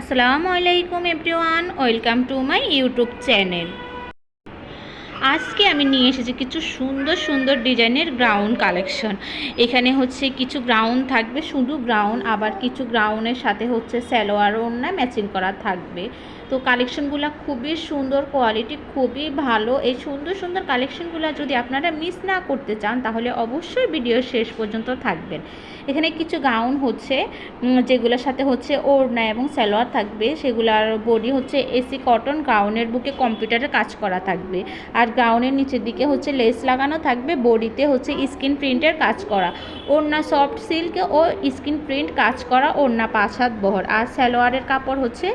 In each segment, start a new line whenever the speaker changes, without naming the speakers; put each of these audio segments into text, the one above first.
আসসালামু আলাইকুম everyone welcome to my YouTube channel. আজকে আমি নিয়ে এসেছি কিছু সুন্দর সুন্দর ডিজাইনের গ্রাউন্ড কালেকশন। এখানে হচ্ছে কিছু গ্রাউন্ড থাকবে, শুধু গ্রাউন্ড আবার কিছু গ্রাউন্ডের সাথে হচ্ছে স্যালোয়ার ওড়না ম্যাচিং করা থাকবে। তো কালেকশনগুলো খুবই সুন্দর, কোয়ালিটি খুবই ভালো। এই সুন্দর সুন্দর কালেকশনগুলো যদি আপনারা মিস না করতে চান, তাহলে অবশ্যই ভিডিও শেষ পর্যন্ত থাকবেন। এখানে কিছু গাউন হচ্ছে যেগুলোর সাথে হচ্ছে ওড়না এবং স্যালোয়ার থাকবে। সেগুলার বডি হচ্ছে এসি কটন, গাউনের বুকে কম্পিউটারে কাজ করা থাকবে। আর গাউনের নিচের দিকে হচ্ছে লেস লাগানো থাকবে, বডিতে হচ্ছে স্কিন প্রিন্টের কাজ করা। ওড়না সফট সিল্ক ও স্কিন প্রিন্ট কাজ করা ওড়না পাঁচ হাত বহর। আর সালোয়ারের কাপড় হচ্ছে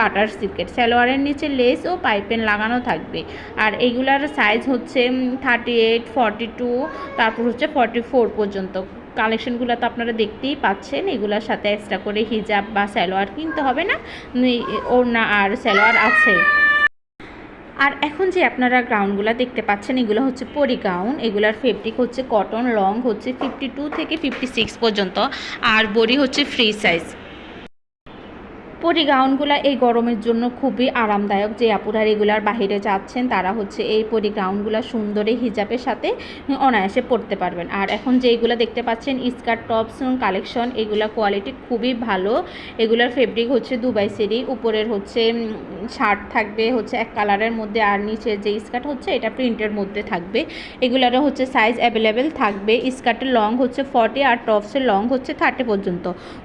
বাটার সিল্কের। সালোয়ারের নিচে লেস ও পাইপেন লাগানো থাকবে। আর এইগুলার সাইজ হচ্ছে থার্টি এইট ফর্টি টু তারপর হচ্ছে ফর্টি ফোর পর্যন্ত। কালেকশনগুলো তো আপনারা দেখতেই পাচ্ছেন, এগুলোর সাথে এক্সট্রা করে হিজাব বা সালোয়ার কিনতে হবে না। ওড়না আর সালোয়ার আছে। আর এখন যে আপনারা গাউনগুলো দেখতে পাচ্ছেন, এগুলো হচ্ছে পরি গাউন এগুলার ফেব্রিক হচ্ছে কটন লং হচ্ছে ফিফটি টু থেকে ফিফটি সিক্স পর্যন্ত, আর বড়ি হচ্ছে ফ্রি সাইজ পরি গাউনগুলো এই গরমের জন্য খুবই আরামদায়ক, যে আপুরা রেগুলার বাইরে যাচ্ছেন, তারা হচ্ছে এই পরি গাউনগুলো সুন্দরে হিজাবের সাথে অনায়াসে পরতে পারবেন। আর এখন যে যেইগুলো দেখতে পাচ্ছেন স্কার্ট টপস কালেকশন এগুলা কোয়ালিটি খুবই ভালো। এগুলার ফেব্রিক হচ্ছে দুবাই সেরি, উপরের হচ্ছে শার্ট থাকবে, হচ্ছে এক কালারের মধ্যে আর নিচে যে স্কার্ট হচ্ছে এটা প্রিন্টের মধ্যে থাকবে। এগুলারও হচ্ছে সাইজ অ্যাভেলেবেল থাকবে। স্কার্টের লং হচ্ছে ফর্টি আর টপসের লং হচ্ছে থার্টি পর্যন্ত।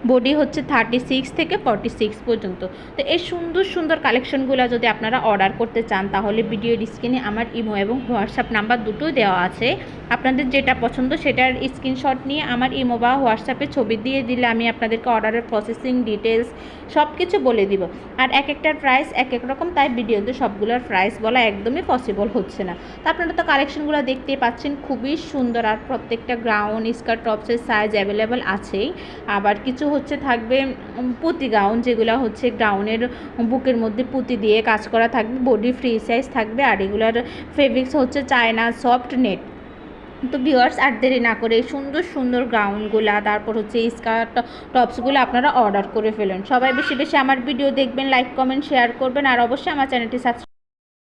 বডি হচ্ছে থার্টি সিক্স থেকে ফর্টি সিক্স পর্যন্ত। তো এই সুন্দর সুন্দর কালেকশনগুলো যদি আপনারা অর্ডার করতে চান, তাহলে ভিডিও স্ক্রিনে আমার ইমো এবং হোয়াটসঅ্যাপ নাম্বার দুটোই দেওয়া আছে। আপনাদের যেটা পছন্দ সেটার স্ক্রিনশট নিয়ে আমার ইমো বা হোয়াটসঅ্যাপে ছবি দিয়ে দিলে আমি আপনাদেরকে অর্ডারের প্রসেসিং ডিটেলস সব কিছু বলে দিব। আর এক একটার প্রাইস এক এক এক রকম তাই ভিডিওতে সবগুলোর প্রাইস বলা একদমই পসিবল হচ্ছে না। তো আপনারা তো কালেকশনগুলো দেখতেই পাচ্ছেন, খুবই সুন্দর আর প্রত্যেকটা গ্রাউন্ড স্কার্ট টপসের সাইজ অ্যাভেলেবেল আছেই। আবার কিছু হচ্ছে থাকবে পুঁতি গাউন যেগুলো হচ্ছে গাউনের বুকের মধ্যে পুঁতি দিয়ে কাজ করা থাকবে বডি ফ্রি সাইজ থাকবে। আর এগুলার ফেব্রিক্স হচ্ছে চায়না সফট নেট তো ভিওয়ার্স আর দেরি না করে সুন্দর সুন্দর গাউনগুলা তারপর হচ্ছে স্কার্ট টপসগুলো আপনারা অর্ডার করে ফেলুন। সবাই বেশি বেশি আমার ভিডিও দেখবেন লাইক কমেন্ট শেয়ার করবেন, আর অবশ্যই আমার চ্যানেলটি সাবস্ক্রাইব